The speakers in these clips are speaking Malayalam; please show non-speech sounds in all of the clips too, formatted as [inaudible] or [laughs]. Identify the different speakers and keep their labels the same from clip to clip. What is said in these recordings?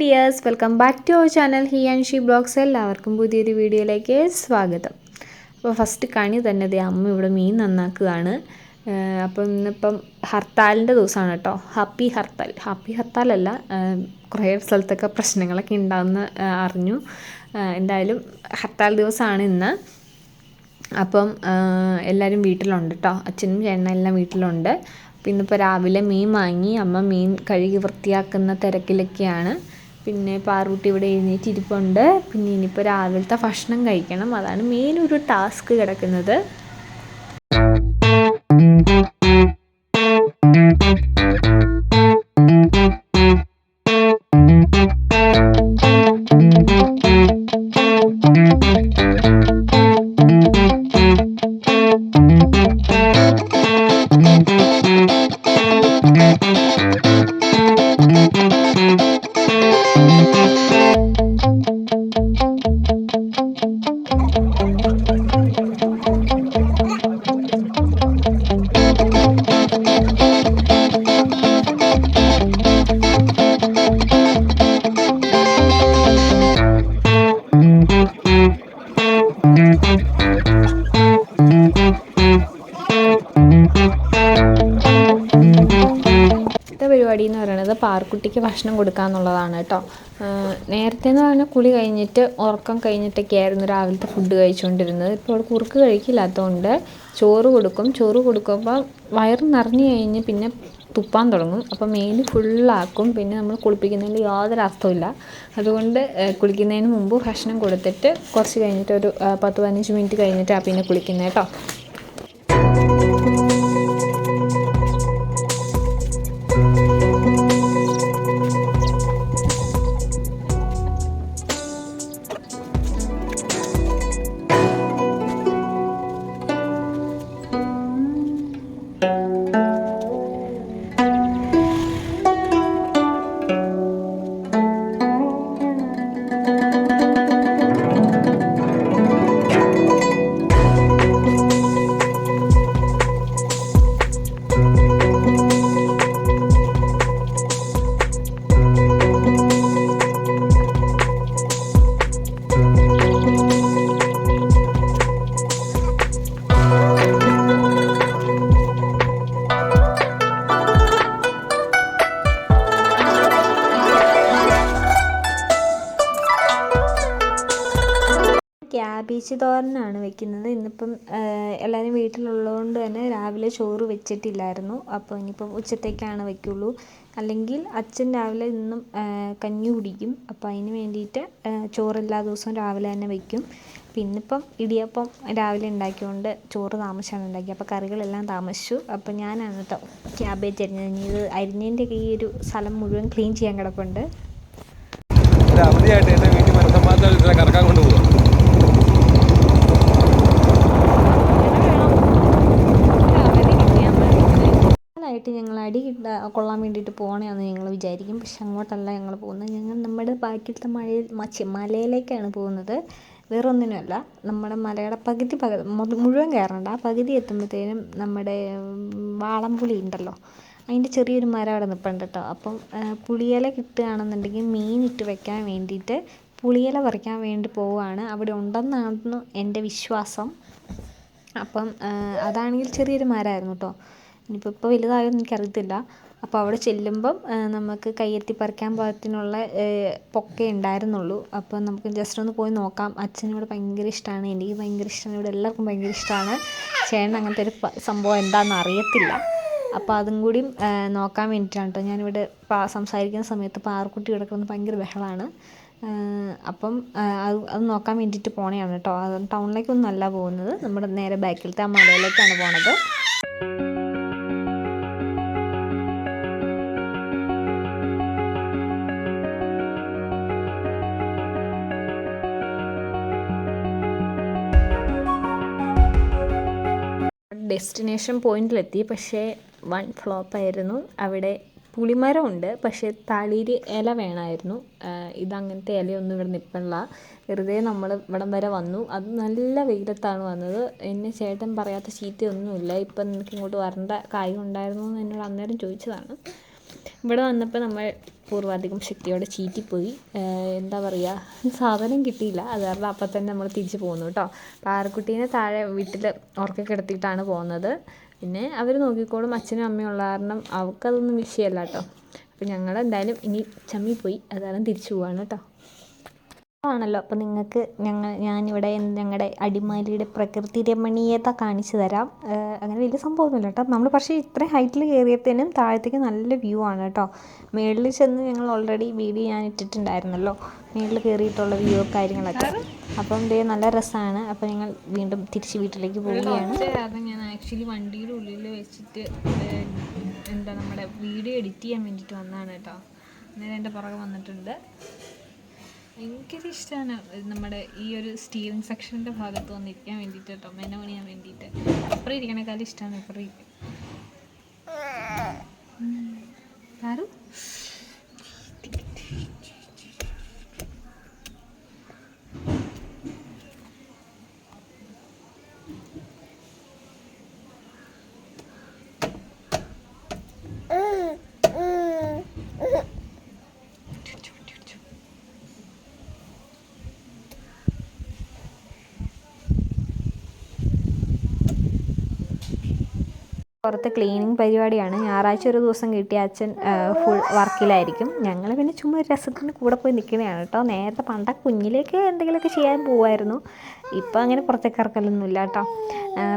Speaker 1: Dears welcome back to our channel he and she blogs എല്ലാവർക്കും പുതിയൊരു വീഡിയോയിലേക്ക് സ്വാഗതം. അപ്പോൾ ഫസ്റ്റ് കണി തന്നെ ദേ അമ്മ ഇവിടെ മീൻ നന്നാക്കുകയാണ്. അപ്പം ഇന്നിപ്പം ഹർത്താലിന്റെ ദിവസമാണ് കേട്ടോ. ഹാപ്പി ഹർത്താൽ. ഹാപ്പി ഹർത്താലല്ല കുറേ സ്ഥലത്തൊക്കെ പ്രശ്നങ്ങളൊക്കെ ഉണ്ടാകുന്ന അറിഞ്ഞു. എന്തായാലും ഹർത്താൽ ദിവസമാണ് ഇന്ന്. അപ്പം എല്ലാവരും വീട്ടിലുണ്ട് കേട്ടോ. അച്ഛനും ചേട്ടനും എല്ലാം വീട്ടിലുണ്ട്. പിന്നെ ഇപ്പോൾ രാവിലെ മീൻ വാങ്ങി അമ്മ മീൻ കഴുകി വൃത്തിയാക്കുന്ന തിരക്കിലൊക്കെയാണ്. പിന്നെ പാറൂട്ടി ഇവിടെ എഴുന്നേറ്റിരിപ്പുണ്ട്. പിന്നെ ഇനിയിപ്പോൾ രാവിലത്തെ ഭക്ഷണം കഴിക്കണം. അതാണ് മെയിൻ ഒരു ടാസ്ക് കിടക്കുന്നത്. പാർക്കുട്ടിക്ക് ഭക്ഷണം കൊടുക്കുക എന്നുള്ളതാണ് കേട്ടോ നേരത്തെ എന്ന് പറഞ്ഞാൽ കുളി കഴിഞ്ഞിട്ട് ഉറക്കം കഴിഞ്ഞിട്ടൊക്കെ ആയിരുന്നു രാവിലത്തെ ഫുഡ് കഴിച്ചുകൊണ്ടിരുന്നത് ഇപ്പോൾ അവൾ കുറുക്ക് കഴിക്കില്ലാത്തതുകൊണ്ട് ചോറ് കൊടുക്കും. ചോറ് കൊടുക്കുമ്പോൾ വയറ് നിറഞ്ഞു കഴിഞ്ഞ് പിന്നെ തുപ്പാൻ തുടങ്ങും. അപ്പോൾ മേൽ ഫുള്ളാക്കും പിന്നെ നമ്മൾ കുളിപ്പിക്കുന്നതിൽ യാതൊരു അർത്ഥമില്ല അതുകൊണ്ട് കുളിക്കുന്നതിന് മുമ്പ് ഭക്ഷണം കൊടുത്തിട്ട് കുറച്ച് കഴിഞ്ഞിട്ട് ഒരു പത്ത് പതിനഞ്ച് മിനിറ്റ് കഴിഞ്ഞിട്ടാണ് പിന്നെ കുളിക്കുന്നത് കേട്ടോ ആഹ്, എല്ലാവരും വീട്ടിലുള്ളതുകൊണ്ട് തന്നെ രാവിലെ ചോറ് വെച്ചിട്ടില്ലായിരുന്നു. അപ്പോൾ ഇനിയിപ്പം ഉച്ചത്തേക്കാണ് വെക്കുള്ളൂ. അല്ലെങ്കിൽ അച്ഛൻ രാവിലെ ഇന്നും കഞ്ഞി കുടിക്കും. അപ്പോൾ അതിന് വേണ്ടിയിട്ട് ചോറ് എല്ലാ ദിവസവും രാവിലെ തന്നെ വെക്കും. പിന്നിപ്പം ഇടിയപ്പം രാവിലെ ഉണ്ടാക്കിയതുകൊണ്ട് ചോറ് താമസിച്ചാണ് ഉണ്ടാക്കിയത്. അപ്പോൾ കറികളെല്ലാം താമസിച്ചു. അപ്പോൾ ഞാനാണ് കേട്ടോ ക്യാബേജ് അരിഞ്ഞത്. ഇനി ഇത് അരിഞ്ഞതിന്റെ ഈ ഒരു സ്ഥലം മുഴുവൻ ക്ലീൻ ചെയ്യാൻ കിടപ്പുണ്ട്.
Speaker 2: അവധിയായിട്ട് എന്റെ വീട്ടിൽ മനസ്സമ്മാനത്തോടെ കറക്കാൻ കൊണ്ടുപോകും. ായിട്ട്
Speaker 1: ഞങ്ങൾ അടി കൊള്ളാൻ വേണ്ടിയിട്ട് പോകണമെന്ന് ഞങ്ങൾ വിചാരിക്കും. പക്ഷെ അങ്ങോട്ടല്ല ഞങ്ങൾ പോകുന്നത്. ഞങ്ങൾ നമ്മുടെ ബാക്കിലത്തെ മഴയിൽ മലയിലേക്കാണ് പോകുന്നത്. വേറെ ഒന്നിനുമല്ല നമ്മുടെ മലയുടെ പകുതി പകുതി മുഴുവൻ കയറണ്ട. ആ പകുതി എത്തുമ്പോഴത്തേനും നമ്മുടെ വാളംപുളി ഉണ്ടല്ലോ. അതിന്റെ ചെറിയൊരു മരം അവിടെ നിൽപ്പുണ്ട് കേട്ടോ. അപ്പം പുളിയില കിട്ടുകയാണെന്നുണ്ടെങ്കിൽ മീൻ ഇട്ട് വെക്കാൻ വേണ്ടിയിട്ട് പുളിയില പറിക്കാൻ വേണ്ടി പോവുകയാണ്. അവിടെ ഉണ്ടെന്നാണ് എന്റെ വിശ്വാസം. അപ്പം അതാണെങ്കിൽ ചെറിയൊരു മരമായിരുന്നു കേട്ടോ. ഇനിയിപ്പോൾ ഇപ്പോൾ വലുതായോന്ന് എനിക്കറിയത്തില്ല. അപ്പോൾ അവിടെ ചെല്ലുമ്പം നമുക്ക് കയ്യെത്തി പറിക്കാൻ പാകത്തിനുള്ള ഏ, പൊക്കേ ഉണ്ടായിരുന്നുള്ളൂ. അപ്പോൾ നമുക്ക് ജസ്റ്റ് ഒന്ന് പോയി നോക്കാം. അച്ഛനും ഇവിടെ ഭയങ്കര ഇഷ്ടമാണ് എനിക്ക് ഭയങ്കര ഇഷ്ടമാണ് ഇവിടെ എല്ലാവർക്കും ഭയങ്കര ഇഷ്ടമാണ് ചേട്ടൻ അങ്ങനത്തെ ഒരു സംഭവം എന്താണെന്ന് അറിയത്തില്ല. അപ്പോൾ അതും കൂടി നോക്കാൻ വേണ്ടിയിട്ടാണ് കേട്ടോ ഞാനിവിടെ സംസാരിക്കുന്ന സമയത്ത് പാറക്കുട്ടി കിടക്കുന്നത് ഭയങ്കര ബഹളമാണ് അപ്പം അത് അത് നോക്കാൻ വേണ്ടിയിട്ട് പോണേയാണ് കേട്ടോ ടൗണിലേക്കൊന്നും അല്ല പോകുന്നത്. നമ്മുടെ നേരെ ബാക്കിലത്തെ ആ മലയിലേക്കാണ് പോണത്. ഡെസ്റ്റിനേഷൻ പോയിന്റിലെത്തി. പക്ഷേ വൺ ഫ്ലോപ്പായിരുന്നു. അവിടെ പുളിമരമുണ്ട്. പക്ഷേ തളിര് ഇല വേണമായിരുന്നു. ഇതങ്ങനത്തെ ഇലയൊന്നും ഇവിടെ നിൽപ്പണില്ല വെറുതെ നമ്മൾ ഇവിടം വരെ വന്നു. അത് നല്ല വെയിലത്താണ് വന്നത്. എന്നെ ചേട്ടൻ പറയാത്ത ചീത്തയൊന്നുമില്ല. ഇപ്പം നിനക്ക് ഇങ്ങോട്ട് വരേണ്ട കാര്യം ഉണ്ടായിരുന്നു എന്ന് എന്നോട് അന്നേരം ചോദിച്ചതാണ്. ഇവിടെ വന്നപ്പോൾ നമ്മൾ പൂർവാധികം ശക്തിയോടെ ചീറ്റിപ്പോയി. എന്താ പറയുക സാധനം കിട്ടിയില്ല. അത് കാരണം അപ്പം തന്നെ നമ്മൾ തിരിച്ച് പോന്നു കേട്ടോ പാറക്കുട്ടീനെ താഴെ വീട്ടിൽ ഉറക്കെ കിടത്തിയിട്ടാണ് പോകുന്നത് പിന്നെ അവർ നോക്കിക്കോളും അച്ഛനും അമ്മയും ഉള്ള കാരണം അവൾക്കതൊന്നും വിഷയമല്ല കേട്ടോ അപ്പോൾ ഞങ്ങൾ എന്തായാലും ഇനി ചമ്മിപ്പോയി. അത് കാരണം തിരിച്ചു പോവാണ് കേട്ടോ ആണല്ലോ അപ്പോൾ നിങ്ങൾക്ക് ഞങ്ങൾ ഞാനിവിടെ ഞങ്ങളുടെ അടിമാലിയുടെ പ്രകൃതി രമണീയത കാണിച്ചു തരാം. അങ്ങനെ വലിയ സംഭവമൊന്നുമില്ല കേട്ടോ. നമ്മൾ പക്ഷേ ഇത്രയും ഹൈറ്റിൽ കയറിയത്തേനും താഴത്തേക്ക് നല്ല വ്യൂ ആണ് കേട്ടോ. മേളിൽ ചെന്ന് ഞങ്ങൾ ഓൾറെഡി വീഡിയോ ഞാൻ ഇട്ടിട്ടുണ്ടായിരുന്നല്ലോ. മേളിൽ കയറിയിട്ടുള്ള വ്യൂ കാര്യങ്ങളൊക്കെ. അപ്പം ഇതേ നല്ല രസമാണ് അപ്പോൾ ഞങ്ങൾ വീണ്ടും തിരിച്ച് വീട്ടിലേക്ക് പോവുകയാണ്. കാരണം ഞാൻ ആക്ച്വലി വണ്ടിയുടെ ഉള്ളിൽ വെച്ചിട്ട് എന്താ നമ്മുടെ വീഡിയോ എഡിറ്റ് ചെയ്യാൻ വേണ്ടിയിട്ട് വന്നതാണ് കേട്ടോ. അന്നേരം എന്റെ പുറകെ വന്നിട്ടുണ്ട്. ഭയങ്കര ഇഷ്ടമാണ് നമ്മുടെ ഈ ഒരു സ്റ്റീലിംഗ് സെക്ഷന്റെ ഭാഗത്ത് വന്നിരിക്കാൻ വേണ്ടിയിട്ട് കേട്ടോ മെന്നെ പണിയാൻ വേണ്ടിയിട്ട്. അപ്പുറം ഇരിക്കണേക്കാളും ഇഷ്ടമാണ് ഇപ്പുറം ഇരിക്കും. ആരും പുറത്ത് ക്ലീനിങ് പരിപാടിയാണ്. ഞായറാഴ്ച ഒരു ദിവസം കിട്ടിയ അച്ഛൻ ഫുൾ വർക്കിലായിരിക്കും. ഞങ്ങൾ പിന്നെ ചുമ്മാ ഒരു രസത്തിന് കൂടെ പോയി നിൽക്കുന്നതാണ് കേട്ടോ. നേരത്തെ പണ്ട കുഞ്ഞിലേക്ക് എന്തെങ്കിലുമൊക്കെ ചെയ്യാൻ പോവായിരുന്നു. ഇപ്പം അങ്ങനെ പുറത്തേക്ക് ഇറക്കലൊന്നും ഇല്ല കേട്ടോ.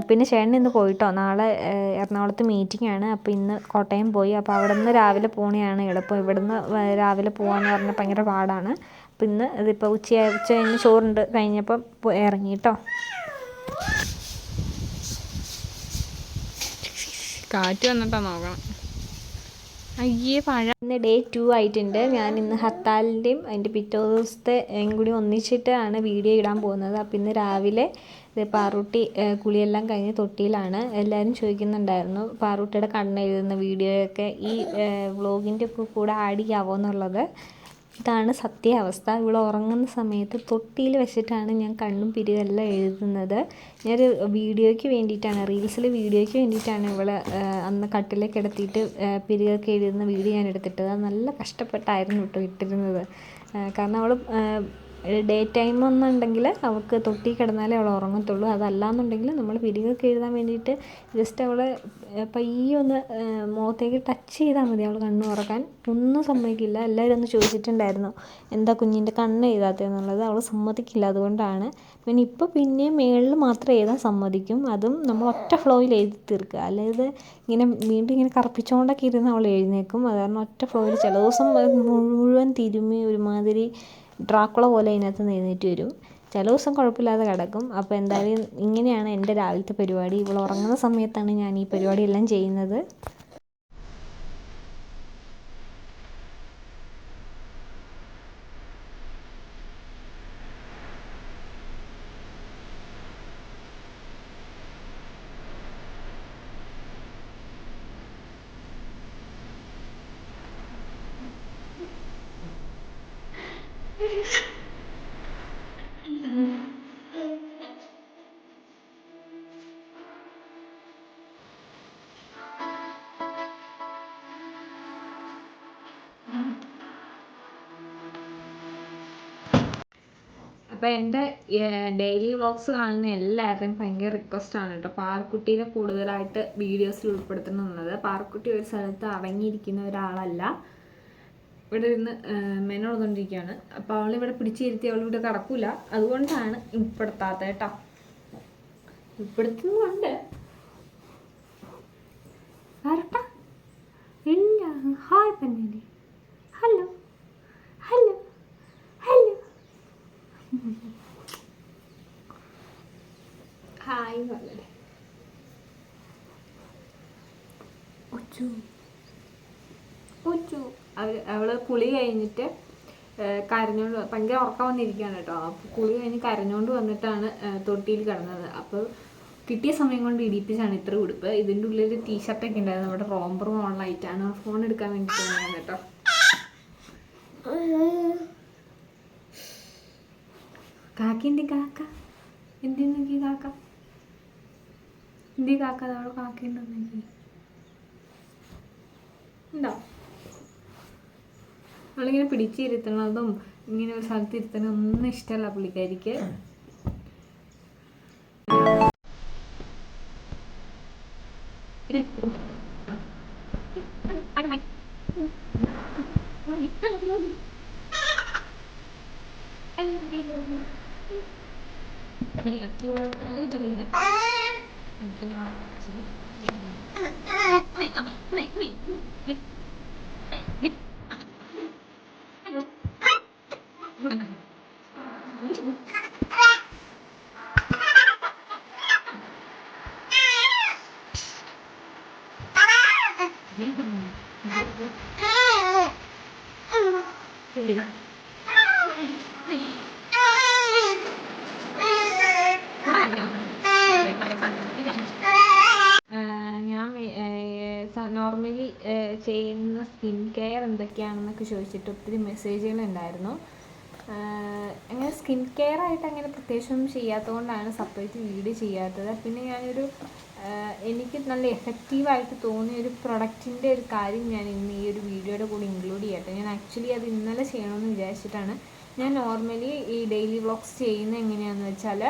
Speaker 1: പിന്നെ ചേട്ടൻ ഇന്ന് പോയിട്ടോ? നാളെ എറണാകുളത്ത് മീറ്റിംഗ് ആണ്. അപ്പോൾ ഇന്ന് കോട്ടയം പോയി. അപ്പോൾ അവിടെ നിന്ന് രാവിലെ പോകണതാണ് എളുപ്പം. ഇവിടുന്ന് രാവിലെ പോകാന്ന് പറഞ്ഞാൽ ഭയങ്കര പാടാണ്. അപ്പോൾ ഇന്ന് ഇതിപ്പോൾ ഉച്ച ഉച്ച കഴിഞ്ഞ് ചോറുണ്ട് കഴിഞ്ഞപ്പോൾ പോ- ഇറങ്ങി കേട്ടോ.
Speaker 3: കാറ്റ് വന്നിട്ടാ നോക്കണം. അയ്യേ പഴ
Speaker 1: ഇന്ന് ഡേ ടു ആയിട്ടുണ്ട്. ഞാൻ ഇന്ന് ഹർത്താലിന്റെയും അതിന്റെ പിറ്റേ ദിവസത്തെ കൂടി ഒന്നിച്ചിട്ടാണ് വീഡിയോ ഇടാൻ പോകുന്നത്. അപ്പം ഇന്ന് രാവിലെ പാറൂട്ടി കുളിയെല്ലാം കഴിഞ്ഞ് തൊട്ടിയിലാണ്. എല്ലാവരും ചോദിക്കുന്നുണ്ടായിരുന്നു പാറൂട്ടിയുടെ കണ്ണെഴുതുന്ന വീഡിയോയൊക്കെ ഈ വ്ളോഗിന്റെ കൂടെ ആഡ് ചെയ്യാവോ എന്നുള്ളത്. ഇതാണ് സത്യാവസ്ഥ. ഇവൾ ഉറങ്ങുന്ന സമയത്ത് തൊട്ടിയിൽ വെച്ചിട്ടാണ് ഞാൻ കണ്ണും പിരിവെല്ലാം എഴുതുന്നത്. ഞാനൊരു വീഡിയോയ്ക്ക് വേണ്ടിയിട്ടാണ് റീൽസിൽ വീഡിയോയ്ക്ക് വേണ്ടിയിട്ടാണ് ഇവിടെ അന്ന് കട്ടിലേക്ക് കിടത്തിയിട്ട് പിരികൊക്കെ എഴുതുന്ന വീഡിയോ ഞാൻ എടുത്തിട്ടത്. നല്ല കഷ്ടപ്പെട്ടായിരുന്നു കേട്ടോ ഇട്ടിരുന്നത്. കാരണം അവൾ ഡേ ടൈം എന്നുണ്ടെങ്കിൽ അവൾക്ക് തൊട്ടി കിടന്നാലേ അവൾ ഉറങ്ങത്തുള്ളൂ. അതല്ലാന്നുണ്ടെങ്കിൽ നമ്മൾ പിരികൊക്കെ എഴുതാൻ വേണ്ടിയിട്ട് ജസ്റ്റ് അവളെ പയ്യെ ഒന്ന് മുഖത്തേക്ക് ടച്ച് ചെയ്താൽ മതി അവൾ കണ്ണ് തുറക്കാൻ ഒന്നും സമ്മതിക്കില്ല. എല്ലാവരും ഒന്ന് ചോദിച്ചിട്ടുണ്ടായിരുന്നു എന്താ കുഞ്ഞിന്റെ കണ്ണ് എഴുതാത്തതെന്നുള്ളത് അവൾ സമ്മതിക്കില്ല അതുകൊണ്ടാണ്. പിന്നെ ഇപ്പോൾ പിന്നെ മേളിൽ മാത്രം എഴുതാൻ സമ്മതിക്കും. അതും നമ്മൾ ഒറ്റ ഫ്ലോയിൽ എഴുതി തീർക്കുക. അല്ലാതെ ഇങ്ങനെ വീണ്ടും ഇങ്ങനെ കറപ്പിച്ചുകൊണ്ടൊക്കെ ഇരുന്ന് അവൾ എഴുന്നേക്കും അത് കാരണം ഒറ്റ ഫ്ലോയിൽ ചില ദിവസം മുഴുവൻ തിരുമ്മി ഒരുമാതിരി ഡ്രാക്കുള പോലെ അതിനകത്ത് നിന്ന് എഴുന്നേറ്റ് വരും. ചില ദിവസം കുഴപ്പമില്ലാതെ കിടക്കും. അപ്പോൾ എന്തായാലും ഇങ്ങനെയാണ് എന്റെ രാവിലത്തെ പരിപാടി. ഇവൾ ഉറങ്ങുന്ന സമയത്താണ് ഞാൻ ഈ പരിപാടിയെല്ലാം ചെയ്യുന്നത്. അപ്പോൾ എന്റെ ഡെയിലി വ്ളോഗ്സ് കാണുന്ന എല്ലാവരുടെയും ഭയങ്കര റിക്വസ്റ്റാണ് കേട്ടോ. പാറക്കുട്ടീനെ കൂടുതലായിട്ട് വീഡിയോസിൽ ഉൾപ്പെടുത്തണം പാർക്കുട്ടി ഒരു സ്ഥലത്ത് അടങ്ങിയിരിക്കുന്ന ഒരാളല്ല. ഇവിടെ ഇരുന്ന് മെനോടുകൊണ്ടിരിക്കുകയാണ് അപ്പോൾ അവളിവിടെ പിടിച്ചിരുത്തി അവളിവിടെ കിടക്കൂല. അതുകൊണ്ടാണ് ഉൾപ്പെടുത്താത്തത് കേട്ടോ. ഉൾപ്പെടുത്തുന്നുണ്ട് വരട്ടാ ഇല്ല ഹായ് പന്നേലി ഹലോ. ഹലോ. ഹായ് ഒച്ചു. ഒച്ചു. അവൾ അവൾ കുളി കഴിഞ്ഞിട്ട് കരഞ്ഞോണ്ട് ഭയങ്കര ഉറക്കം വന്നിരിക്കുകയാണ് കേട്ടോ. അപ്പോൾ കുളി കഴിഞ്ഞ് കരഞ്ഞോണ്ട് വന്നിട്ടാണ് തൊട്ടിയിൽ കിടന്നത്. അപ്പോൾ കിട്ടിയ സമയം കൊണ്ട് ഇടിപ്പിച്ചാണ് ഇത്ര ഉടുപ്പ്. ഇതിന്റെ ഉള്ളിൽ ടീഷർട്ടൊക്കെ ഉണ്ടായിരുന്നു. നമ്മുടെ റോംബർ ഓൺലൈറ്റാണ് ഫോൺ എടുക്കാൻ വേണ്ടിയിട്ടാണ് കേട്ടോ. കാക്കിന്റെ കാക്ക എന്തി നോക്കി കാക്ക എന്തി കാക്ക അവിടെ കാക്കയുണ്ടോ നോക്കി ഉണ്ടോ നമ്മളിങ്ങനെ പിടിച്ചിരുത്തണതും ഇങ്ങനെ ഒരു സ്ഥലത്ത് ഇരുത്തണതും ഒന്നും ഇഷ്ടമല്ല പുള്ളിക്കാരിക്ക് ഞാൻ നോർമലി ചെയ്യുന്ന സ്കിൻ കെയർ എന്തൊക്കെയാണെന്നൊക്കെ ചോദിച്ചിട്ട് ഒത്തിരി മെസ്സേജുകൾ ഉണ്ടായിരുന്നു. അങ്ങനെ സ്കിൻ കെയർ ആയിട്ട് അങ്ങനെ പ്രത്യേകിച്ചൊന്നും ചെയ്യാത്തതുകൊണ്ടാണ് സെപ്പറേറ്റ് വീഡിയോ ചെയ്യാത്തത്. പിന്നെ ഞാനൊരു എനിക്ക് നല്ല എഫക്റ്റീവായിട്ട് തോന്നിയ ഒരു പ്രൊഡക്റ്റിന്റെ ഒരു കാര്യം ഞാൻ ഇന്ന് ഈ ഒരു വീഡിയോയുടെ കൂടെ ഇൻക്ലൂഡ് ചെയ്യട്ടെ. ഞാൻ ആക്ച്വലി അത് ഇന്നലെ ചെയ്യണമെന്ന് വിചാരിച്ചിട്ടാണ്. ഞാൻ നോർമലി ഈ ഡെയിലി വ്ളോഗ്സ് ചെയ്യുന്ന എങ്ങനെയാണെന്ന് വെച്ചാൽ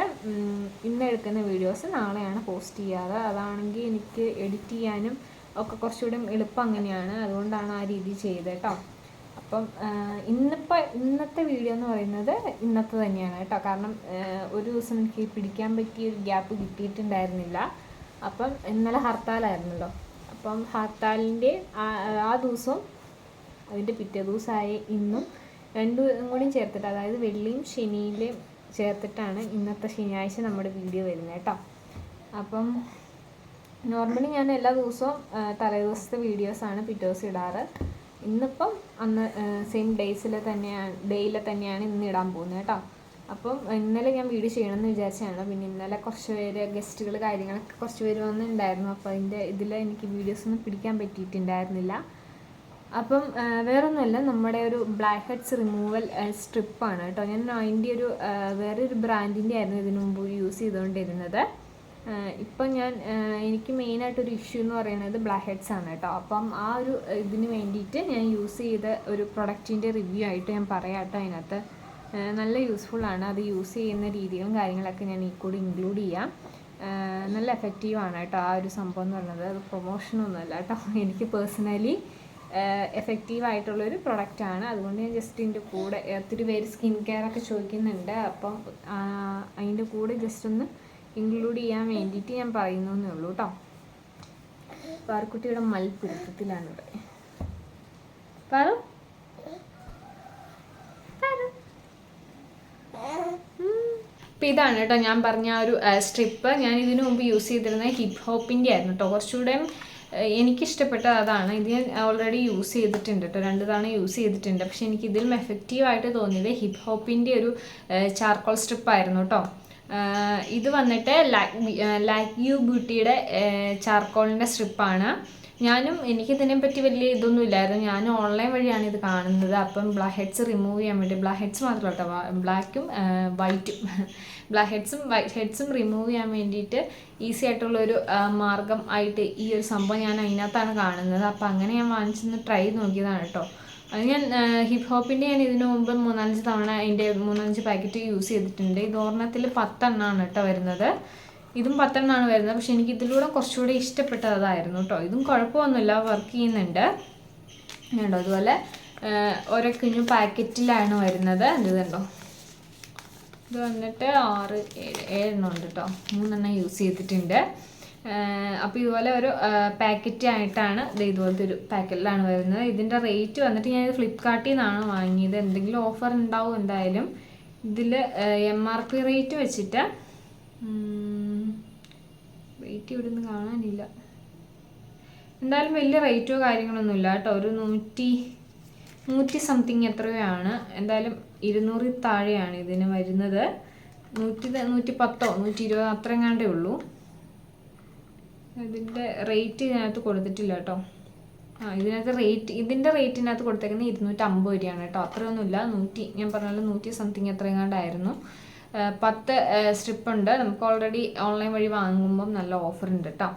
Speaker 1: ഇന്ന് എടുക്കുന്ന വീഡിയോസ് നാളെയാണ് പോസ്റ്റ് ചെയ്യാറ്. അതാണെങ്കിൽ എനിക്ക് എഡിറ്റ് ചെയ്യാനും ഒക്കെ കുറച്ചുകൂടി എളുപ്പം അങ്ങനെയാണ്. അതുകൊണ്ടാണ് ആ രീതി ചെയ്തത് കേട്ടോ അപ്പം ഇന്നിപ്പോൾ ഇന്നത്തെ വീഡിയോ എന്ന് പറയുന്നത് ഇന്നത്തെ തന്നെയാണ് കേട്ടോ. കാരണം ഒരു ദിവസം എനിക്ക് പിടിക്കാൻ പറ്റിയ ഒരു ഗ്യാപ്പ് കിട്ടിയിട്ടുണ്ടായിരുന്നില്ല. അപ്പം ഇന്നലെ ഹർത്താലായിരുന്നല്ലോ. അപ്പം ഹർത്താലിന്റെ ആ- ദിവസവും അതിന്റെ പിറ്റേ ദിവസമായ ഇന്നും രണ്ടും കൂടിയും ചേർത്തിട്ട് അതായത് വെള്ളിയും ശനിയിലെയും ചേർത്തിട്ടാണ് ഇന്നത്തെ ശനിയാഴ്ച നമ്മുടെ വീഡിയോ വരുന്നത് കേട്ടോ. അപ്പം നോർമലി ഞാൻ എല്ലാ ദിവസവും തലേ ദിവസത്തെ വീഡിയോസാണ് പിറ്റേ ദിവസം ഇടാറ്. ഇന്നിപ്പം അന്ന് സെയിം ഡേയ്സിൽ തന്നെയാണ് ഡേയിൽ തന്നെയാണ് ഇന്ന് ഇടാൻ പോകുന്നത് കേട്ടോ. അപ്പം ഇന്നലെ ഞാൻ വീഡിയോ ചെയ്യണമെന്ന് വിചാരിച്ചതാണ് പിന്നെ ഇന്നലെ കുറച്ച് പേര് ഗസ്റ്റുകൾ കാര്യങ്ങളൊക്കെ കുറച്ച് പേര് വന്നിട്ടുണ്ടായിരുന്നു. അപ്പോൾ അതിന്റെ ഇതിൽ എനിക്ക് വീഡിയോസ് ഒന്നും പിടിക്കാൻ പറ്റിയിട്ടുണ്ടായിരുന്നില്ല. അപ്പം വേറൊന്നുമല്ല. നമ്മുടെ ഒരു ബ്ലാക്ക് ഹെഡ്സ് റിമൂവൽ സ്ട്രിപ്പാണ് കേട്ടോ. ഞാൻ അതിന്റെ ഒരു വേറെ വേറൊരു ബ്രാൻഡിന്റെ ആയിരുന്നു ഇതിനു മുമ്പ് യൂസ് ചെയ്തുകൊണ്ടിരുന്നത്. ഇപ്പം ഞാൻ എനിക്ക് മെയിനായിട്ടൊരു ഇഷ്യൂ എന്ന് പറയുന്നത് ബ്ലാക്ക് ഹെഡ്സ് ആണ് കേട്ടോ. അപ്പം ആ ഒരു ഇതിന് വേണ്ടിയിട്ട് ഞാൻ യൂസ് ചെയ്ത ഒരു പ്രൊഡക്റ്റിന്റെ റിവ്യൂ ആയിട്ട് ഞാൻ പറയാം അതിനകത്ത്. നല്ല യൂസ്ഫുൾ ആണ്. അത് യൂസ് ചെയ്യുന്ന രീതികളും കാര്യങ്ങളൊക്കെ ഞാൻ ഈ കൂടി ഇൻക്ലൂഡ് ചെയ്യാം. നല്ല എഫക്റ്റീവ് ആണ് കേട്ടോ ആ ഒരു സംഭവം എന്ന് പറയുന്നത്. അത് പ്രൊമോഷനൊന്നുമല്ല കേട്ടോ. എനിക്ക് പേഴ്സണലി എഫക്റ്റീവ് ആയിട്ടുള്ളൊരു പ്രൊഡക്റ്റാണ് അതുകൊണ്ട് ഞാൻ ജസ്റ്റ് ഇതിന്റെ കൂടെ ഒത്തിരി പേര് സ്കിൻ കെയർ ഒക്കെ ചോദിക്കുന്നുണ്ട്. അപ്പം അതിന്റെ കൂടെ ജസ്റ്റ് ഒന്ന് ഇൻക്ലൂഡ് ചെയ്യാൻ വേണ്ടിയിട്ട് ഞാൻ പറയുന്നു ഉള്ളൂ കേട്ടോ. പാർക്കുട്ടിയുടെ മൽപ്പിടുത്തത്തിലാണ് ഇവിടെ. പാറു? അപ്പം ഇതാണ് കേട്ടോ ഞാൻ പറഞ്ഞ ആ ഒരു സ്ട്രിപ്പ് ഞാൻ ഇതിനു മുമ്പ് യൂസ് ചെയ്തിരുന്നത് ഹിപ് ഹോപ്പിന്റെ ആയിരുന്നു കേട്ടോ. കുറച്ചുകൂടെ എനിക്ക് ഇഷ്ടപ്പെട്ട അതാണ്. ഇത് ഞാൻ ഓൾറെഡി യൂസ് ചെയ്തിട്ടുണ്ട് കേട്ടോ. രണ്ട് തവണ യൂസ് ചെയ്തിട്ടുണ്ട്. പക്ഷെ എനിക്ക് ഇതിലും എഫക്റ്റീവായിട്ട് തോന്നിയത് ഹിപ് ഹോപ്പിന്റെ ഒരു ചാർക്കോൾ സ്ട്രിപ്പ് ആയിരുന്നു കേട്ടോ. ഇത് വന്നിട്ട് ലാക് യു ബ്യൂട്ടിയുടെ ചാർക്കോളിന്റെ സ്ട്രിപ്പാണ്. ഞാനും എനിക്കിതിനെ പറ്റി വലിയ ഇതൊന്നും ഇല്ലായിരുന്നു. ഞാൻ ഓൺലൈൻ വഴിയാണ് ഇത് കാണുന്നത്. അപ്പം ബ്ലാക്ക് ഹെഡ്സ് റിമൂവ് ചെയ്യാൻ വേണ്ടി ബ്ലാക്ക് ഹെഡ്സ് മാത്രമല്ല കേട്ടോ ബ്ലാക്കും വൈറ്റും [laughs] ബ്ലാക്ക് ഹെഡ്സും വൈറ്റ് ഹെഡ്സും റിമൂവ് ചെയ്യാൻ വേണ്ടിയിട്ട് ഈസി ആയിട്ടുള്ളൊരു മാർഗം ആയിട്ട് ഈ ഒരു സംഭവം ഞാൻ അതിനകത്താണ് കാണുന്നത്. അപ്പം അങ്ങനെ ഞാൻ വാങ്ങിച്ചൊന്ന് ട്രൈ നോക്കിയതാണ് കേട്ടോ. അത് ഞാൻ ഹിപ്പ് ഹോപ്പിന്റെ ഞാൻ ഇതിനു മുമ്പ് മൂന്നാലഞ്ച് തവണ അതിന്റെ മൂന്നാലഞ്ച് പാക്കറ്റ് യൂസ് ചെയ്തിട്ടുണ്ട്. ഇത് ഒരെണ്ണത്തിൽ പത്തെണ്ണമാണ് കേട്ടോ വരുന്നത്. ഇതും പത്തെണ്ണമാണ് വരുന്നത്. പക്ഷെ എനിക്ക് ഇതിലൂടെ കുറച്ചുകൂടി ഇഷ്ടപ്പെട്ടതായിരുന്നു കേട്ടോ. ഇതും കുഴപ്പമൊന്നുമില്ല. വർക്ക് ചെയ്യുന്നുണ്ട്. കണ്ടോ? അതുപോലെ ഓരോ കുഞ്ഞു പാക്കറ്റിലാണ് വരുന്നത്. ഇത് കണ്ടോ? ഇത് വന്നിട്ട് ആറ് ഏഴ് ഏഴെണ്ണം ഉണ്ട് കേട്ടോ. മൂന്നെണ്ണം യൂസ് ചെയ്തിട്ടുണ്ട്. അപ്പോൾ ഇതുപോലെ ഒരു പാക്കറ്റ് ആയിട്ടാണ് ഇത് ഇതുപോലത്തെ ഒരു പാക്കറ്റിലാണ് വരുന്നത്. ഇതിന്റെ റേറ്റ് വന്നിട്ട് ഞാൻ ഫ്ലിപ്കാർട്ടിൽ നിന്നാണ് വാങ്ങിയത്. എന്തെങ്കിലും ഓഫർ ഉണ്ടാവും എന്തായാലും. ഇതിൽ എം ആർ പി റേറ്റ് വെച്ചിട്ട് റേറ്റ് ഇവിടെ നിന്ന് കാണാനില്ല. എന്തായാലും വലിയ റേറ്റോ കാര്യങ്ങളൊന്നും ഇല്ല കേട്ടോ. ഒരു നൂറ്റി നൂറ്റി സംതിങ് എത്രയാണ് എന്തായാലും ഇരുന്നൂറിൽ താഴെയാണ് ഇതിന് വരുന്നത്. നൂറ്റി നൂറ്റി പത്തോ നൂറ്റി ഇരുപതോ അത്രയെങ്ങാണ്ടേ ഉള്ളൂ. ഇതിന്റെ റേറ്റ് ഇതിനകത്ത് കൊടുത്തിട്ടില്ല കേട്ടോ. ആ ഇതിനകത്ത് റേറ്റ് ഇതിന്റെ റേറ്റിനകത്ത് കൊടുത്തേക്കുന്നത് ഇരുന്നൂറ്റമ്പത് രൂപയാണ് കേട്ടോ. അത്രയൊന്നുമില്ല. നൂറ്റി ഞാൻ പറഞ്ഞ പോലെ നൂറ്റി സംതിങ് എത്രയെങ്ങാണ്ടായിരുന്നു. പത്ത് സ്ട്രിപ്പ് ഉണ്ട്. നമുക്ക് ഓൾറെഡി ഓൺലൈൻ വഴി വാങ്ങുമ്പം നല്ല ഓഫർ ഉണ്ട് കേട്ടോ.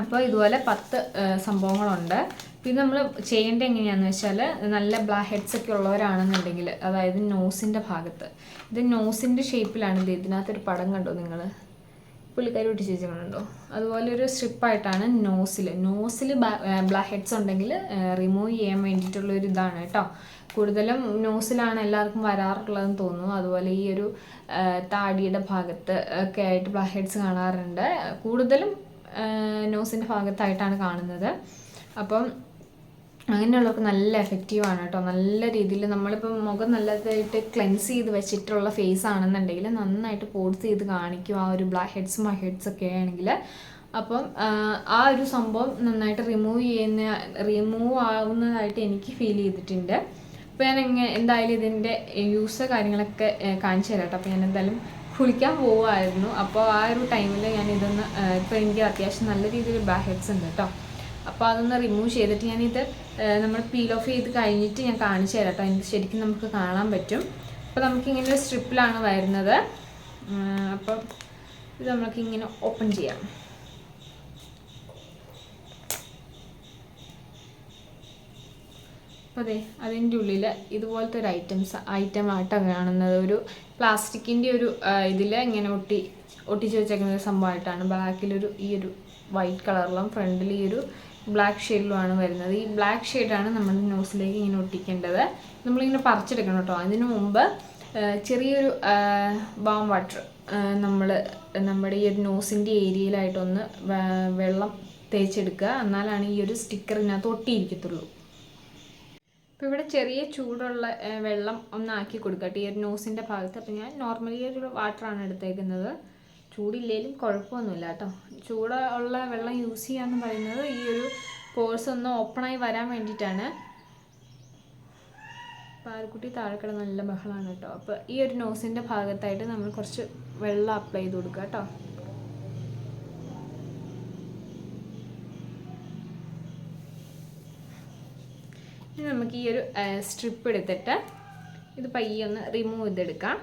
Speaker 1: അപ്പോൾ ഇതുപോലെ പത്ത് സംഭവങ്ങളുണ്ട്. പിന്നെ നമ്മൾ ചെയ്യേണ്ടത് എങ്ങനെയാണെന്ന് വെച്ചാൽ നല്ല ബ്ലാക്ക് ഹെഡ്സ് ഒക്കെ ഉള്ളവരാണെന്നുണ്ടെങ്കിൽ അതായത് നോസിന്റെ ഭാഗത്ത്. ഇത് നോസിന്റെ ഷേപ്പിലാണ് ഇത് ഇതിനകത്തൊരു പടം കണ്ടോ നിങ്ങൾ പുള്ളിക്കാരി ഒട്ടിച്ച് വെച്ചിട്ടുണ്ടോ അതുപോലെ ഒരു സ്ട്രിപ്പായിട്ടാണ് നോസിൽ നോസിൽ ബ്ലാക്ക് ഹെഡ്സ് ഉണ്ടെങ്കിൽ റിമൂവ് ചെയ്യാൻ വേണ്ടിയിട്ടുള്ള ഒരു ഇതാണ് കേട്ടോ. കൂടുതലും നോസിലാണ് എല്ലാവർക്കും വരാറുള്ളതെന്ന് തോന്നുന്നു. അതുപോലെ ഈ ഒരു താടിയുടെ ഭാഗത്ത് ഒക്കെ ആയിട്ട് ബ്ലാക്ക് ഹെഡ്സ് കാണാറുണ്ട്. കൂടുതലും നോസിന്റെ ഭാഗത്തായിട്ടാണ് കാണുന്നത്. അപ്പം അങ്ങനെയുള്ളവർക്ക് നല്ല എഫക്റ്റീവാണ് കേട്ടോ. നല്ല രീതിയിൽ നമ്മളിപ്പോൾ മുഖം നല്ലതായിട്ട് ക്ലെൻസ് ചെയ്ത് വെച്ചിട്ടുള്ള ഫേസ് ആണെന്നുണ്ടെങ്കിൽ നന്നായിട്ട് പോഡ്സ് ചെയ്ത് കാണിക്കും. ആ ഒരു ബ്ലാക്ക് ഹെഡ്സും ആ ഹെഡ്സ് ഒക്കെ ആണെങ്കിൽ അപ്പം ആ, ആ ഒരു സംഭവം നന്നായിട്ട് റിമൂവ് ചെയ്യുന്ന റിമൂവ് ആവുന്നതായിട്ട് എനിക്ക് ഫീൽ ചെയ്തിട്ടുണ്ട്. അപ്പോൾ ഞാൻ എങ്ങനെ എന്തായാലും ഇതിന്റെ യൂസ് കാര്യങ്ങളൊക്കെ കാണിച്ചു തരാം കേട്ടോ. അപ്പോൾ ഞാൻ എന്തായാലും കുളിക്കാൻ പോവുമായിരുന്നു അപ്പോൾ ആ ഒരു ടൈമിൽ ഞാൻ ഇതൊന്ന് ഇപ്പോൾ എനിക്ക് അത്യാവശ്യം നല്ല രീതിയിൽ ബ്ലാക്ക് ഹെഡ്സ് ഉണ്ട് കേട്ടോ. അപ്പോൾ അതൊന്ന് റിമൂവ് ചെയ്തിട്ട് ഞാനിത് നമ്മൾ പീൽ ഓഫ് ചെയ്ത് കഴിഞ്ഞിട്ട് ഞാൻ കാണിച്ചു തരാം കേട്ടോ ഇത് ശരിക്കും നമുക്ക് കാണാൻ പറ്റും. അപ്പോൾ നമുക്കിങ്ങനെ ഒരു സ്ട്രിപ്പിലാണ് വരുന്നത്. അപ്പോൾ അപ്പം ഇത് നമുക്കിങ്ങനെ ഓപ്പൺ ചെയ്യാം. അപ്പോൾ അതെ അതിന്റെ ഉള്ളിൽ ഇതുപോലത്തെ ഒരു ഐറ്റംസ് ഐറ്റം ആയിട്ടാണ് കാണുന്നത്. ഒരു പ്ലാസ്റ്റിക്കിന്റെ ഒരു ഇതിൽ ഇങ്ങനെ ഒട്ടി ഒട്ടിച്ച് വെച്ചേക്കുന്ന ഒരു സംഭവമായിട്ടാണ്. ബാക്കിലൊരു ഈ ഒരു വൈറ്റ് കളറിലും ഫ്രണ്ടിൽ ഈ ഒരു ബ്ലാക്ക് ഷെയ്ഡിലുമാണ് വരുന്നത്. ഈ ബ്ലാക്ക് ഷെയ്ഡാണ് നമ്മൾ നോസിലേക്ക് ഇങ്ങനെ ഒട്ടിക്കേണ്ടത്. നമ്മളിങ്ങനെ പറിച്ചെടുക്കണം കേട്ടോ. അതിന് മുമ്പ് ചെറിയൊരു ബാം വാട്ടർ നമ്മൾ നമ്മുടെ ഈ ഒരു നോസിന്റെ ഏരിയയിലായിട്ടൊന്ന് വെള്ളം തേച്ചെടുക്കുക. എന്നാലാണ് ഈ ഒരു സ്റ്റിക്കറിനകത്ത് ഒട്ടിയിരിക്കത്തുള്ളൂ. അപ്പോൾ ഇവിടെ ചെറിയ ചൂടുള്ള വെള്ളം ഒന്നാക്കി കൊടുക്കട്ടെ. ഈ ഒരു നോസിന്റെ ഭാഗത്ത്. അപ്പോൾ ഞാൻ നോർമലി ഒരു വാട്ടറാണ് എടുത്തേക്കുന്നത്. ചൂടില്ലേലും കുഴപ്പമൊന്നുമില്ല കേട്ടോ. ചൂട് ഉള്ള വെള്ളം യൂസ് ചെയ്യാന്ന് പറയുന്നത് ഈ ഒരു കോഴ്സ് ഒന്ന് ഓപ്പണായി വരാൻ വേണ്ടിയിട്ടാണ്. പാൽക്കുട്ടി താഴെ നല്ല ബഹളമാണ് കേട്ടോ. അപ്പോൾ ഈ ഒരു നോസിന്റെ ഭാഗത്തായിട്ട് നമ്മൾ കുറച്ച് വെള്ളം അപ്ലൈ ചെയ്ത് കൊടുക്കുക കേട്ടോ. ഇനി നമുക്ക് ഈ ഒരു സ്ട്രിപ്പ് എടുത്തിട്ട് ഇത് പയ്യൊന്ന് റിമൂവ് ചെയ്തെടുക്കാം.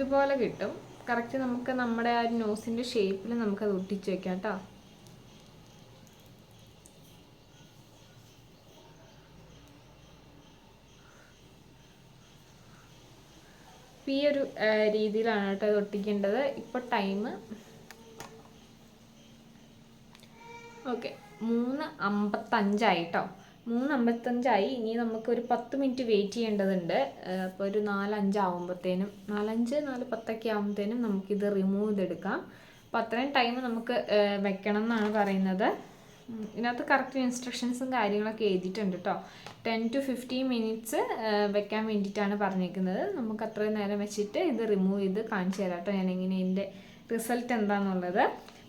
Speaker 1: ഇതുപോലെ കിട്ടും. കറക്റ്റ് നമുക്ക് നമ്മുടെ ആ നോസിന്റെ ഷേപ്പിൽ നമുക്കത് ഒട്ടിച്ച് വെക്കാം കേട്ടോ. ഈ ഒരു രീതിയിലാണ് കേട്ടോ ഇത് ഒട്ടിക്കേണ്ടത്. ഇപ്പോൾ ടൈം ഓക്കെ മൂന്ന് അമ്പത്തഞ്ചായി കേട്ടോ മൂന്ന് അമ്പത്തഞ്ചായി. ഇനി നമുക്ക് ഒരു പത്ത് മിനിറ്റ് വെയിറ്റ് ചെയ്യേണ്ടതുണ്ട്. അപ്പോൾ ഒരു നാലഞ്ചാവുമ്പോഴത്തേനും നാലഞ്ച് നാല് പത്തൊക്കെ ആകുമ്പോഴത്തേനും നമുക്കിത് റിമൂവ് ചെയ്തെടുക്കാം. അപ്പോൾ അത്രയും ടൈം നമുക്ക് വെക്കണം എന്നാണ് പറയുന്നത്. ഇതിനകത്ത് കറക്റ്റ് ഇൻസ്ട്രക്ഷൻസും കാര്യങ്ങളൊക്കെ എഴുതിയിട്ടുണ്ട് കേട്ടോ ടെൻ ടു ഫിഫ്റ്റീൻ മിനിറ്റ്സ് വെക്കാൻ വേണ്ടിയിട്ടാണ് പറഞ്ഞിരിക്കുന്നത് നമുക്ക് അത്രയും നേരം വെച്ചിട്ട് ഇത് റിമൂവ് ചെയ്ത് കാണിച്ചു തരാം കേട്ടോ ഞാൻ എങ്ങനെ ഇതിന്റെ റിസൾട്ട് എന്താണെന്നുള്ളത്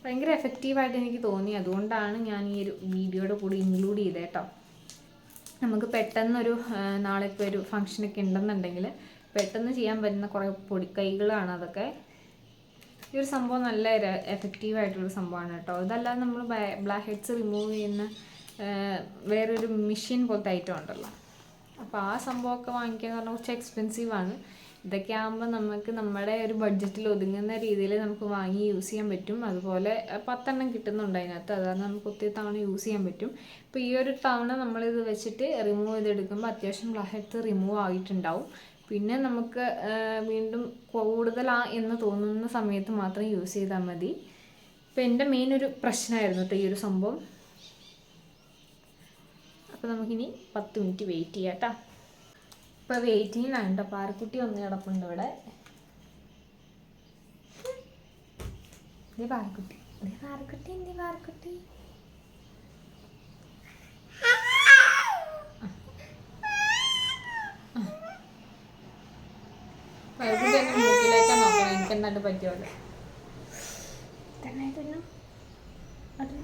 Speaker 1: ഭയങ്കര എഫക്റ്റീവായിട്ട് എനിക്ക് തോന്നി. അതുകൊണ്ടാണ് ഞാൻ ഈ ഒരു വീഡിയോയുടെ കൂടെ ഇൻക്ലൂഡ് ചെയ്തേട്ടോ നമുക്ക് പെട്ടെന്നൊരു നാളെ ഇപ്പോൾ ഒരു ഫംഗ്ഷനൊക്കെ ഉണ്ടെന്നുണ്ടെങ്കിൽ പെട്ടെന്ന് ചെയ്യാൻ പറ്റുന്ന കുറേ പൊടിക്കൈകളാണ് അതൊക്കെ. ഈ ഒരു സംഭവം നല്ല എഫക്റ്റീവ് ആയിട്ടുള്ള സംഭവമാണ് കേട്ടോ. ഇതല്ലാതെ നമ്മൾ ബ്ലാക്ക് ഹെഡ്സ് റിമൂവ് ചെയ്യുന്ന വേറൊരു മെഷീൻ പോലത്തെ ഐറ്റം ഉണ്ടല്ലോ. അപ്പോൾ ആ സംഭവമൊക്കെ വാങ്ങിക്കുക എന്ന് പറഞ്ഞാൽ കുറച്ച് എക്സ്പെൻസീവാണ് ഇതൊക്കെ ആകുമ്പോൾ നമുക്ക് നമ്മുടെ ഒരു ബഡ്ജറ്റിൽ ഒതുങ്ങുന്ന രീതിയിൽ നമുക്ക് വാങ്ങി യൂസ് ചെയ്യാൻ പറ്റും. അതുപോലെ പത്തെണ്ണം കിട്ടുന്നുണ്ട് അതിനകത്ത്. അതാണ് നമുക്ക് ഒത്തിരി തവണ യൂസ് ചെയ്യാൻ പറ്റും. ഇപ്പോൾ ഈ ഒരു തവണ നമ്മളിത് വെച്ചിട്ട് റിമൂവ് ചെയ്തെടുക്കുമ്പോൾ അത്യാവശ്യം ബ്ലഹത്ത് റിമൂവ് ആയിട്ടുണ്ടാവും. പിന്നെ നമുക്ക് വീണ്ടും കൂടുതലാ എന്ന് തോന്നുന്ന സമയത്ത് മാത്രം യൂസ് ചെയ്താൽ മതി. ഇപ്പം എന്റെ മെയിൻ ഒരു പ്രശ്നമായിരുന്നു ഈ ഒരു സംഭവം. അപ്പോൾ നമുക്കിനി പത്ത് മിനിറ്റ് വെയിറ്റ് ചെയ്യാം കേട്ടോ ഇപ്പോൾ വെയിറ്റിങ്ങിലാണ് കേട്ടോ പാറക്കുട്ടി ഒന്ന് കിടപ്പുണ്ട് ഇവിടെ ദേ പാറക്കുട്ടി എന്താണ്ട് പറ്റിയോലെ തന്നെ തന്നെ അത്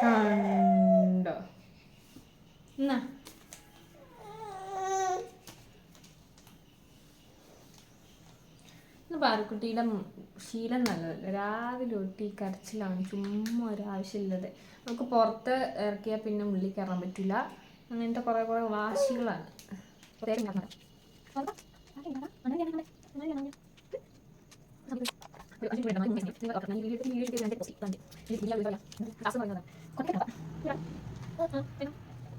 Speaker 1: കണ്ടോ എന്നാ പാർക്കുട്ടിയുടെ ശീലം നല്ലതല്ല. രാവിലെ തൊട്ട് ഈ കരച്ചിലാണ് ചുമ്മാ ഒരു ആവശ്യമില്ലാതെ. നമുക്ക് പുറത്ത് ഇറക്കിയാൽ പിന്നെ ഉള്ളിൽ കയറാൻ പറ്റില്ല. അങ്ങനത്തെ കുറേ കുറേ വാശികളാണ്.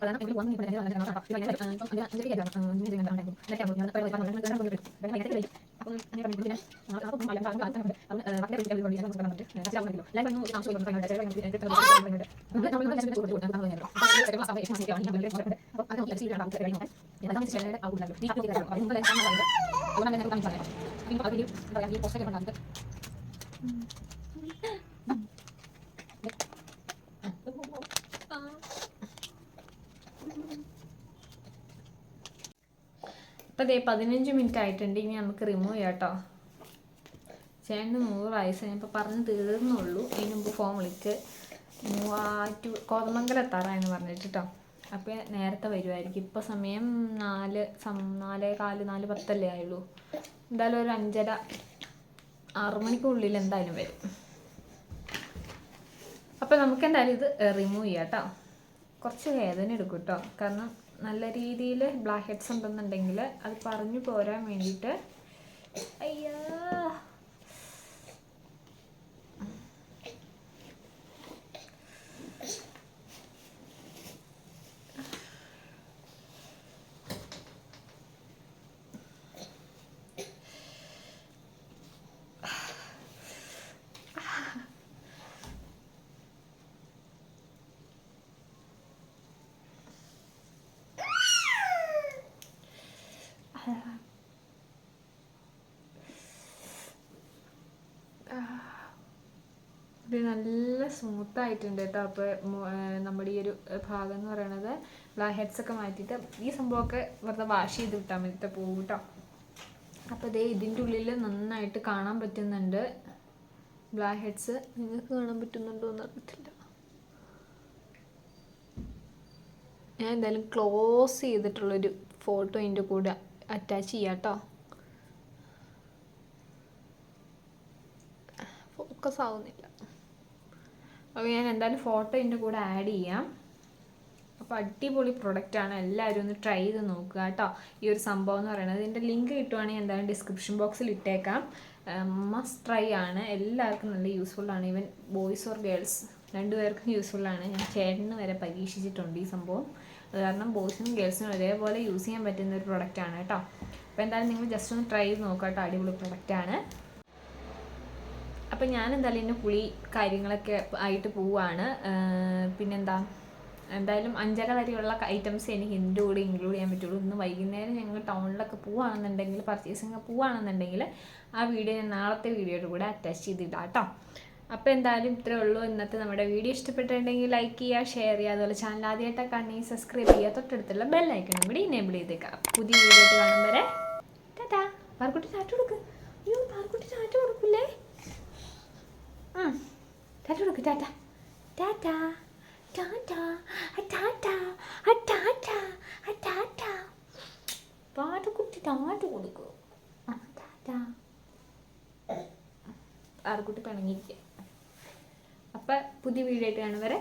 Speaker 4: അതാണ് എനിക്ക് വന്നു ഇവിടെ ഞാൻ ഞാൻ അങ്ങനെ ഞാൻ പറഞ്ഞു പറഞ്ഞു ഞാൻ കൊണ്ടുപോയി വേറെ വൈകിട്ട് കഴിക്കും അപ്പോൾ അങ്ങനെ പറഞ്ഞു പിന്നെ അപ്പോൾ മലയാളം പറഞ്ഞു അപ്പോൾ ഞാൻ കൊണ്ടുവന്നിട്ട് ലൈൻ പറഞ്ഞു ആ ചോദിക്കുന്നു പറഞ്ഞു ചേട്ടൻ നമ്മൾ നമ്മൾ ഞാൻ കൊടുത്തു കൊടുത്തു പറഞ്ഞു അപ്പോൾ അപ്പോൾ എനിക്ക് ഞാൻ പറഞ്ഞു അപ്പോൾ അത് നമുക്ക് ചെയ്യാൻ ഞാൻ അതാണ് ചേട്ടൻ അതുകൊണ്ട് ഞാൻ പോസ്റ്റ് ഒക്കെ ഉണ്ടാക്കിയിട്ട്
Speaker 1: ഇപ്പം ദേ പതിനഞ്ച് മിനിറ്റ് ആയിട്ടുണ്ട്. ഇനി നമുക്ക് റിമൂവ് ചെയ്യാം കേട്ടോ ചേട്ടന് നൂറ് വയസ്സ്. ഞാൻ പറഞ്ഞ് തീർന്നുള്ളൂ. അതിന് മുമ്പ് ഫോൺ വിളിച്ച് മൂവാറ്റു കോതമംഗലം എത്താറായെന്ന് പറഞ്ഞിട്ട് കേട്ടോ അപ്പോൾ നേരത്തെ വരുമായിരിക്കും ഇപ്പോൾ സമയം നാല് നാലേ കാൽ നാല് പത്തല്ലേ ആയുള്ളൂ. എന്തായാലും ഒരു അഞ്ചര ആറ് മണിക്കുള്ളിൽ എന്തായാലും വരും. അപ്പോൾ നമുക്ക് എന്തായാലും ഇത് റിമൂവ് ചെയ്യാം കേട്ടോ കുറച്ച് വേദന എടുക്കും കേട്ടോ കാരണം നല്ല രീതിയിൽ ബ്ലാക്ക് ഹെഡ്സ് ഉണ്ടെന്നുണ്ടെങ്കിൽ അത് പറഞ്ഞു പോരാൻ വേണ്ടിയിട്ട് അയ്യോ. ഇത് നല്ല സ്മൂത്ത് ആയിട്ടുണ്ട് കേട്ടോ അപ്പോൾ നമ്മുടെ ഈ ഒരു ഭാഗം എന്ന് പറയണത് ഹെഡ്സ് ഒക്കെ മാറ്റിയിട്ട് ഈ സംഭവമൊക്കെ വെറുതെ വാഷ് ചെയ്ത് വിട്ടാൽ മതി. പോകും കേട്ടോ അപ്പോൾ ഇതേ ഇതിന്റെ ഉള്ളിൽ നന്നായിട്ട് കാണാൻ പറ്റുന്നുണ്ട് ബ്ലാക്ക് ഹെഡ്സ് നിങ്ങൾക്ക് കാണാൻ പറ്റുന്നുണ്ടോ എന്ന് അറിയത്തില്ല. ഞാൻ എന്തായാലും ക്ലോസ് ചെയ്തിട്ടുള്ളൊരു ഫോട്ടോ അതിന്റെ കൂടെ. അറ്റാച്ച് ചെയ്യാം കേട്ടോ ഫോക്കസ് ആവുന്നില്ല. അപ്പോൾ ഞാൻ എന്തായാലും ഫോട്ടോ ഇതിന്റെ കൂടെ ആഡ് ചെയ്യാം. അപ്പോൾ അടിപൊളി പ്രൊഡക്റ്റാണ് എല്ലാവരും ഒന്ന് ട്രൈ ചെയ്ത് നോക്കുക കേട്ടോ ഈ ഒരു സംഭവം എന്ന് പറയുന്നത്. ഇതിന്റെ ലിങ്ക് കിട്ടുവാണെങ്കിൽ എന്തായാലും ഡിസ്ക്രിപ്ഷൻ ബോക്സിൽ ഇട്ടേക്കാം. മസ്റ്റ് ട്രൈ ആണ്. എല്ലാവർക്കും നല്ല യൂസ്ഫുൾ ആണ്. ഈവൻ ബോയ്സ് ഓർ ഗേൾസ് രണ്ടുപേർക്കും യൂസ്ഫുൾ ആണ്. ഞാൻ ചേട്ടന് വരെ പരീക്ഷിച്ചിട്ടുണ്ട് ഈ സംഭവം. അത് കാരണം ബോയ്സിനും ഗേൾസിനും ഒരേപോലെ യൂസ് ചെയ്യാൻ പറ്റുന്ന ഒരു പ്രൊഡക്റ്റാണ് കേട്ടോ. അപ്പോൾ എന്തായാലും നിങ്ങൾ ജസ്റ്റ് ഒന്ന് ട്രൈ ചെയ്ത് നോക്കുക കേട്ടോ അടിപൊളി പ്രൊഡക്റ്റാണ് അപ്പം ഞാൻ എന്തായാലും എന്റെ കുളി കാര്യങ്ങളൊക്കെ ആയിട്ട് പോവാണ്. പിന്നെന്താ? എന്തായാലും അഞ്ചര വരെയുള്ള ഐറ്റംസ് എനിക്ക് എന്റെ കൂടെ ഇൻക്ലൂഡ് ചെയ്യാൻ പറ്റുള്ളൂ. ഇന്ന് വൈകുന്നേരം ഞങ്ങൾ ടൗണിലൊക്കെ പോവുകയാണെന്നുണ്ടെങ്കിൽ പർച്ചേസിങ് പോവുകയാണെന്നുണ്ടെങ്കിൽ ആ വീഡിയോ ഞാൻ നാളത്തെ വീഡിയോയുടെ കൂടെ അറ്റാച്ച് ചെയ്തിടാം കേട്ടോ. അപ്പോൾ എന്തായാലും ഇത്രേ ഉള്ളൂ. ഇന്നത്തെ നമ്മുടെ വീഡിയോ ഇഷ്ടപ്പെട്ടിട്ടുണ്ടെങ്കിൽ ലൈക്ക് ചെയ്യുക ഷെയർ ചെയ്യുക. അതുപോലെ ചാനൽ ആദ്യമായിട്ടൊക്കെ കണ്ണി സബ്സ്ക്രൈബ് ചെയ്യുക. തൊട്ടടുത്തുള്ള ബെല്ലൈക്കണം കൂടി ഇനേബിൾ ചെയ്തേക്കാം പുതിയ വീഡിയോ ആയിട്ട് കാണും വരെ. ടാറ്റാ. പാർക്കുട്ടി ചാറ്റ് കൊടുക്ക് അയ്യോ പാർക്കുട്ടി ചാറ്റ് കൊടുക്കില്ലേ ചാറ്റ് ടാറ്റ കൊടുക്ക് ടാറ്റ. ടാറ്റ. ടാറ്റ. ടാറ്റ. ടാറ്റ. ടാറ്റ. ടാറ്റ ടാറ്റ. ആർക്കുട്ടി പിണങ്ങിയിരിക്കുക അപ്പം പുതിയ വീഡിയോ ആയിട്ട് കാണും വരെ